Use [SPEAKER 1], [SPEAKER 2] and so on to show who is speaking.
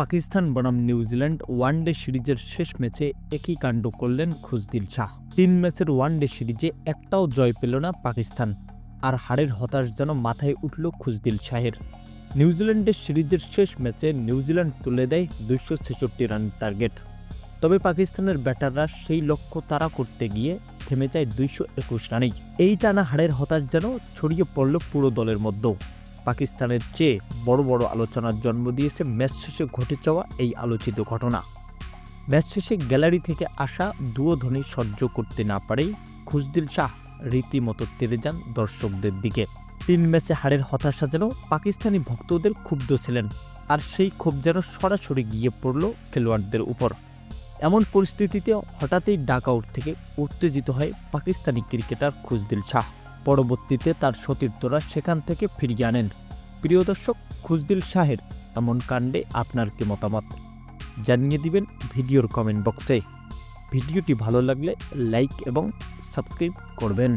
[SPEAKER 1] পাকিস্তান বনাম New Zealand one day সিরিজের শেষ ম্যাচে একই কাণ্ড করলেন খুজদিল শাহ। তিন ম্যাচের ওয়ানডে সিরিজে একটাও জয় পেল না পাকিস্তান, আর হারের হতাশ যেন মাথায় উঠল খুজদিল শাহের। নিউজিল্যান্ডের সিরিজের শেষ ম্যাচে নিউজিল্যান্ড তুলে দেয় দুইশো ছেষট্টি রান টার্গেট। তবে পাকিস্তানের ব্যাটাররা সেই লক্ষ্য তারা করতে গিয়ে থেমে যায় দুইশো একুশ রানেই। এই টানা হারের হতাশ যেন ছড়িয়ে পড়ল পুরো দলের মধ্যেও। পাকিস্তানের চেয়ে বড় বড় আলোচনার জন্ম দিয়েছে ম্যাচ শেষে ঘটে যাওয়া এই আলোচিত ঘটনা। ম্যাচ শেষে গ্যালারি থেকে আসা দুয়োধ্বনি সহ্য করতে না পারেই খুশদিল শাহ রীতিমতো তেরে যান দর্শকদের দিকে। তিন ম্যাচে হারের হতাশা যেন পাকিস্তানি ভক্তদের ক্ষুব্ধ ছিলেন আর সেই ক্ষোভ যেন সরাসরি গিয়ে পড়ল খেলোয়াড়দের উপর। এমন পরিস্থিতিতে হঠাৎই ডাকআউট থেকে উত্তেজিত হয় পাকিস্তানি ক্রিকেটার খুজদিল শাহ। পরবর্তীতে তার সতীর্থরা সেখান থেকে ফিরিয়ে আনেন প্রিয় দর্শক খুজদিল শাহের এমন কাণ্ডে আপনার কি মতামত? জানিয়ে দিবেন ভিডিওর কমেন্ট বক্সে ভিডিওটি ভালো লাগলে লাইক এবং সাবস্ক্রাইব করবেন।